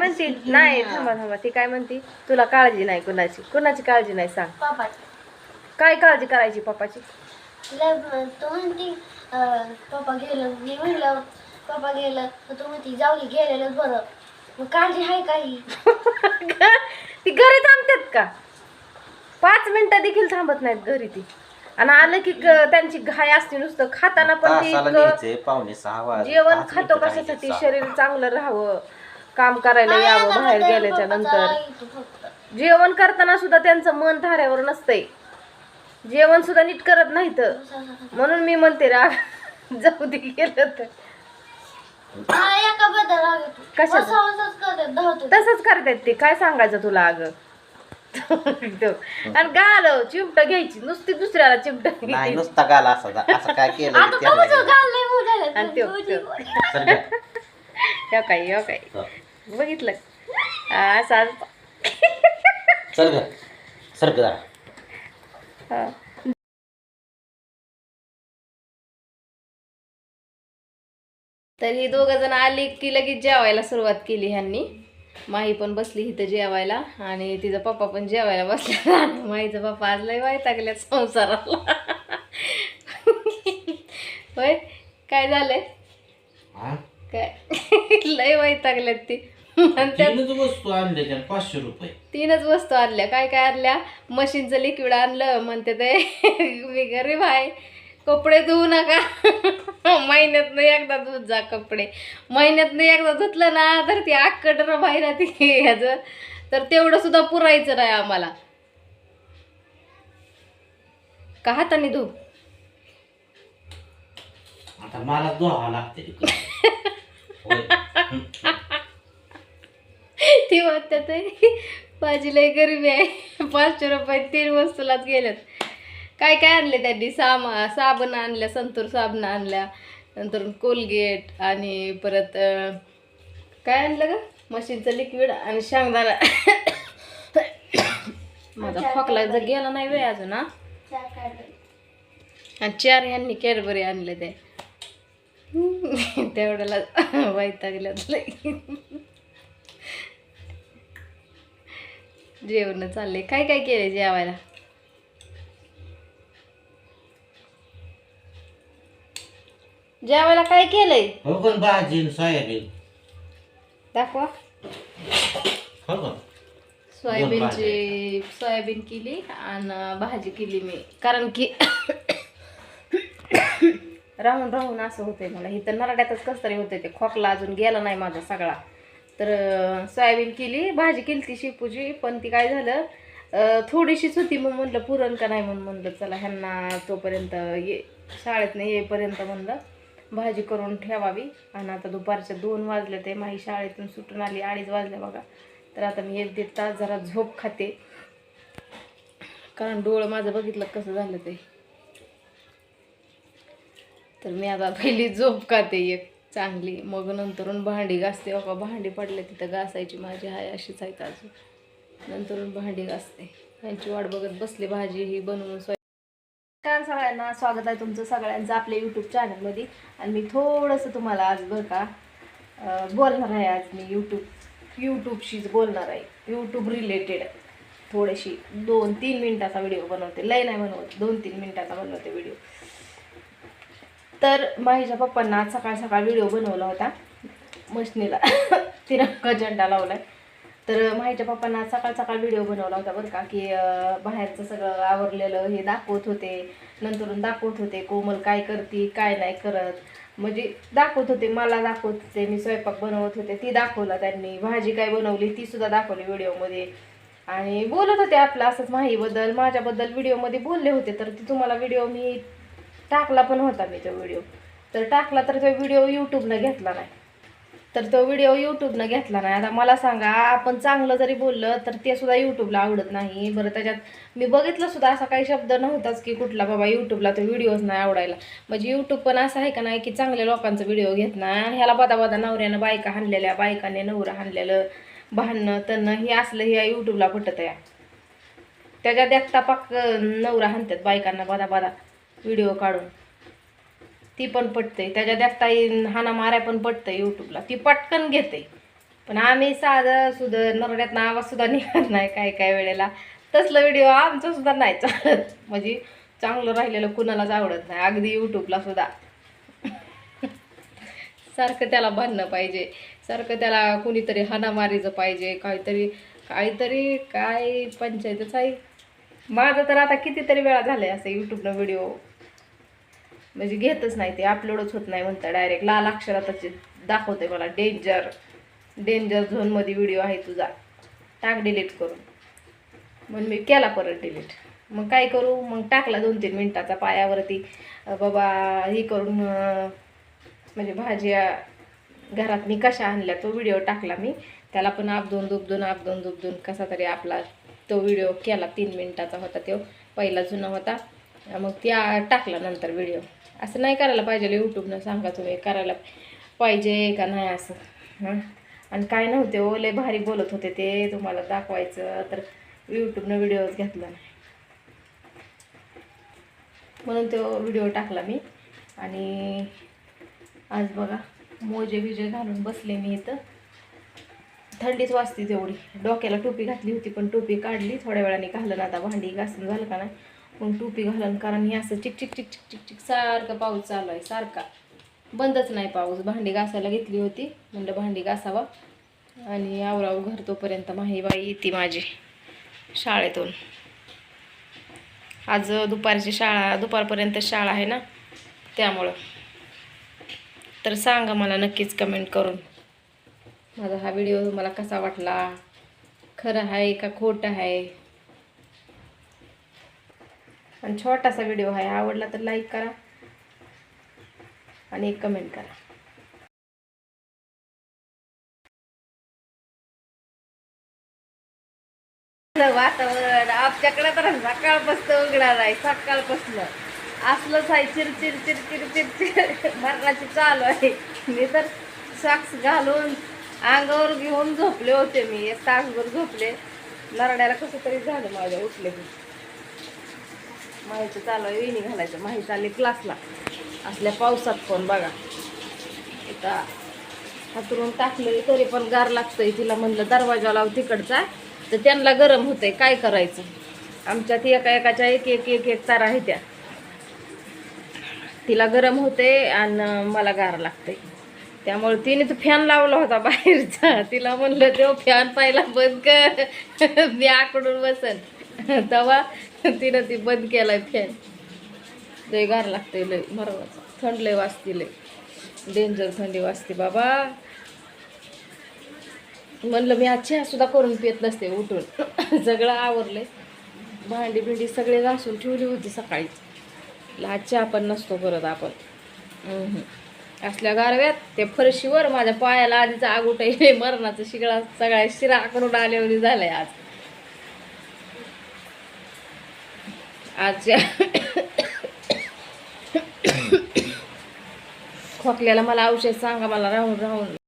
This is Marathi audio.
म्हणते नाही थांबा थांबा ती काय म्हणते? तुला काळजी नाही कुणाची. कुणाची काळजी नाही सांग. पापा काय काळजी करायची पप्पाची? लय तो म्हणते अं, पप्पा गेलं मी म्हणलं पप्पा गेलं तर तू म्हणते जाऊ दे गेलेलं बरं. मग काळजी आहे काही ती घरी थांबतात का? पाच मिनिटं देखील थांबत नाहीत घरी ती. आणि आलं की ग- त्यांची घाय असते नुसतं. खाताना पण ती तासाला इतकं न्यायचे पावणे सहा वाजले जेवण खातो कशासाठी? शरीर चांगलं राहावं. काम करायला यावं बाहेर गेल्याच्यानंतर. जेवण करताना सुद्धा त्यांचं मन धाऱ्यावर नसतंय. जेवण सुद्धा नीट करत नाहीत. म्हणून मी म्हणते राग जाऊ दे गेलं तर. तसंच करतात ते. काय सांगायचं तुला अगं? आणि गाल चिमट घ्यायची. नुसती दुसऱ्याला चिमट नाही नुसता गाला असा असा काय केलं आणि काय काय. बघितलं. असा चल ग सर जरा. हा. तर ही दोघ जण आली की लगेच जेवायला सुरुवात केली ह्यांनी. माही पण बसली इथं जेवायला आणि तिचा पप्पा पण जेवायला बसला. माहीचा पप्पा आज लय वैतागल्यात संसाराला. होय काय झालंय? काय? लय वैतागल्यात ती. तीनच वस्तू आणल्या पाचशे रुपये. तीनच वस्तू आणल्या. काय काय आणल्या? मशीनचं लिक्विड आणलं म्हणते ते मी गरीब आहे. कपडे धुवू नका. महिन्यातनं एकदा धुत जा कपडे. महिन्यातनं एकदा धुतलं ना तर ती आक्कडर बाहेर ती ह्याचं. तर तेवढं सुद्धा पुरायचं नाही आम्हाला. का हाताने धु? आता मला दोहा लागते. ती म्हणतात ते, माझी लय गरिबी आहे. पाचशे रुपये तीन वस्तूलाच गेल्यात. काय काय आणले त्यांनी? सामा साबण आणल्या संतूर साबण आणल्या नंतर कोलगेट आणि परत काय आणलं ग? मशीनचं लिक्विड आणि शेंगदाणा. माझा खोकला जर गेला नाही वेळ अजून हा. आणि चार ह्यांनी कॅडबरी आणले ते तेवढ्याला वैतागल्यात जेवण चालले काय काय केले जेवायला? जेवायला काय केलंय? हो पण भाजी सोयाबीन. दाखवा. हो का? सोयाबीनची सोयाबीन केली आणि भाजी केली मी. कारण की राहून राहून असं होतंय मला. इथं नरड्यातच कसं तरी होतंय ते खोकला अजून गेला नाही माझा सगळा. तर सोयाबीन केली भाजी केली ती शेपूची पण ती काय झालं थोडीशीच होती मग म्हणलं पुरण का नाही म्हणून म्हणलं चला ह्यांना तोपर्यंत ये शाळेतनं येईपर्यंत म्हणलं भाजी करून ठेवावी. आणि आता दुपारच्या दोन वाजले ते माही शाळेतून सुटून आली अडीच वाजले बघा. तर आता मी एक दीड तास जरा झोप खाते. कारण डोळं माझं बघितलं कसं झालं ते. तर मी आता पहिली झोप खाते एक. चांगली. मग नंतरून भांडी घासते. बाबा भांडी पडले तिथं घासायची माझी. हाय अशीच आहेत अजून. नंतरून भांडी घासते. यांची वाट बघत बसली भाजी ही बनवून स्वयं नमस्कार सगळ्यांना. स्वागत आहे तुमचं सगळ्यांचं आपल्या यूट्यूब चॅनलमध्ये आणि मी थोडंसं तुम्हाला आज बरं का बोलणार आहे आज मी यूट्यूब यूट्यूबशीच बोलणार आहे. यूट्यूब रिलेटेड थोडीशी दोन तीन मिनटाचा व्हिडिओ बनवते. लय नाही बनवत. दोन तीन मिनटाचा बनवते व्हिडिओ. तर माझ्या पप्पांना आज सकाळ सकाळ व्हिडिओ बनवला होता. मशनीला. तिरंगा झेंडा लावलाय. तर माहीच्या पप्पांना आज सकाळ सकाळ व्हिडिओ बनवला होता बरं का की बाहेरचं सगळं आवरलेलं हे दाखवत होते. नंतरून दाखवत होते कोमल काय करते काय नाही करत. म्हणजे दाखवत होते मला दाखवत होते मी स्वयंपाक बनवत होते ती दाखवला त्यांनी. भाजी काय बनवली ती सुद्धा दाखवली व्हिडिओमध्ये आणि बोलत होते आपलं असंच माहीबद्दल माझ्याबद्दल व्हिडिओमध्ये बोलले होते तर ती तुम्हाला व्हिडिओ मी टाकला पण होता मी तो व्हिडिओ तर टाकला तर तो व्हिडिओ यूट्यूबनं घेतला नाही. तर तो व्हिडिओ यूट्यूबनं घेतला नाही. आता मला सांगा आपण चांगलं जरी बोललं तर ते सुद्धा यूट्यूबला आवडत नाही. बरं त्याच्यात मी बघितलं सुद्धा असा काही शब्द नव्हताच की कुठला बाबा यूट्यूबला तो व्हिडिओच नाही आवडायला. म्हणजे यूट्यूब पण असं आहे का नाही की चांगल्या लोकांचा व्हिडिओ घेत नाही आणि ह्याला बदा बदा नवऱ्यानं बायका हाणलेल्या बायकाने नवरं हाणलेलं भांडणं तणं हे असलं हे यूट्यूबला पटत आहे त्याच्यात देखता पाक नवरा हाणतात बायकांना बदा बदा व्हिडिओ काढून. ती पण पटते त्याच्या देखता हाना माऱ्या पण पटतं यूट्यूबला ती पटकन घेते. पण आम्ही साधं सुधं नरड्यातनं आवाजसुद्धा निघत नाही काय काय वेळेला. तसलं व्हिडिओ आमचंसुद्धा नाही चालत. म्हणजे चांगलं राहिलेलं कुणालाच आवडत नाही. अगदी यूट्यूबला सुद्धा. सारखं त्याला बांधणं पाहिजे. सारखं त्याला कुणीतरी हानामारीचं पाहिजे. काहीतरी काहीतरी काय पंचायतच आहे. माझं तर आता कितीतरी वेळा झालं आहे असं यूट्यूबनं व्हिडिओ. म्हणजे घेतच नाही ते अपलोडच होत नाही म्हणता डायरेक्ट लाल अक्षरातच दाखवते मला. डेंजर डेंजर झोनमध्ये व्हिडिओ आहे तुझा. टाक डिलीट करून. म्हणून मी केला परत डिलीट मग काय करू? मग टाकला दोन तीन मिनटाचा पायावरती. बाबा ही करून म्हणजे भाज्या घरात मी कशा आणल्या तो व्हिडिओ टाकला मी. त्याला पण आपदोन दुबदून आपदोन दुबदून कसा तरी आपला तो व्हिडिओ केला. तीन मिनटाचा होता तो. पहिला जुना होता. मग त्या टाकला नंतर व्हिडिओ असं नाही करायला पाहिजे यूट्यूबनं सांगा तुम्ही करायला पाहिजे का नाही असं. आणि काय नव्हते ओ लय भारी बोलत होते ते तुम्हाला दाखवायचं तर यूट्यूबनं व्हिडिओच घेतला नाही. म्हणून तो व्हिडिओ टाकला मी. आणि आज बघा मोजे बिजे घालून बसले मी इथं. थंडीच वाजते तेवढी. डोक्याला टोपी घातली होती पण टोपी काढली थोड्या वेळाने घालून आता भांडी घासून झालं का नाही. मग टोपी घालून कारण हे असं चिक चिक चिक चिक चिक चिक सारखं पाऊस चालू आहे सारखा. बंदच नाही पाऊस. भांडी घासायला घेतली होती. म्हणलं भांडी घासावा. आणि आवराव घर तोपर्यंत माहीबाई येते माझी शाळेतून. आज दुपारची शाळा दुपारपर्यंत शाळा आहे ना त्यामुळं. तर सांगा मला नक्कीच कमेंट करून. माझा हा व्हिडिओ तुम्हाला कसा वाटला? खरं आहे का खोटं आहे? आणि छोटासा व्हिडिओ आहे. आवडला तर लाईक करा आणि एक कमेंट करा. वातावरण आमच्याकडे तर सकाळपासून उघडा नाही सकाळपासून. असलंच आहे चिरचिर चिरचिर चिरचिर. मरणाची चालू आहे. मी तर सॉक्स घालून अंगावर घेऊन झोपले होते मी. एक तासभर झोपले. नरड्याला कसं तरी झालं माझ्या उठले माहीचं चालू आहे वेणी घालायचं. माही चालली क्लासला. असल्या पावसात पण बघा. इथं हातरून टाकलं तरी पण गार लागतंय. तिला म्हणलं दरवाजा लाव तिकडचा. तर त्यांना गरम होतंय काय करायचं? आमच्यात एका एकाच्या एक एक एक एक तारा आहे त्या. तिला गरम होते आणि मला गार लागतंय. त्यामुळे तिने तो फॅन लावला होता बाहेरचा. तिला म्हणलं तो फॅन पाहिला बंद कर. मी आकडून बसन. तेव्हा तिनं ती बंद केलाय फॅन लय गार लागते लय बरोबर थंड लय वाजते लय. डेंजर थंडी वाजते बाबा. म्हणलं मी आज चहा सुद्धा करून पित नसते उठून. सगळं आवरलंय. भांडी भिंडी सगळे घासून ठेवली होती सकाळीच आज चहा पण नसतो करत आपण. असल्या गारव्यात ते फरशीवर माझ्या पायाला आधीचा आग मरणाचा शिगळा सगळ्या शिरा करून आल्यावर झालाय आज. आज खोकल्याला मला औषध सांगा मला राहून राहून.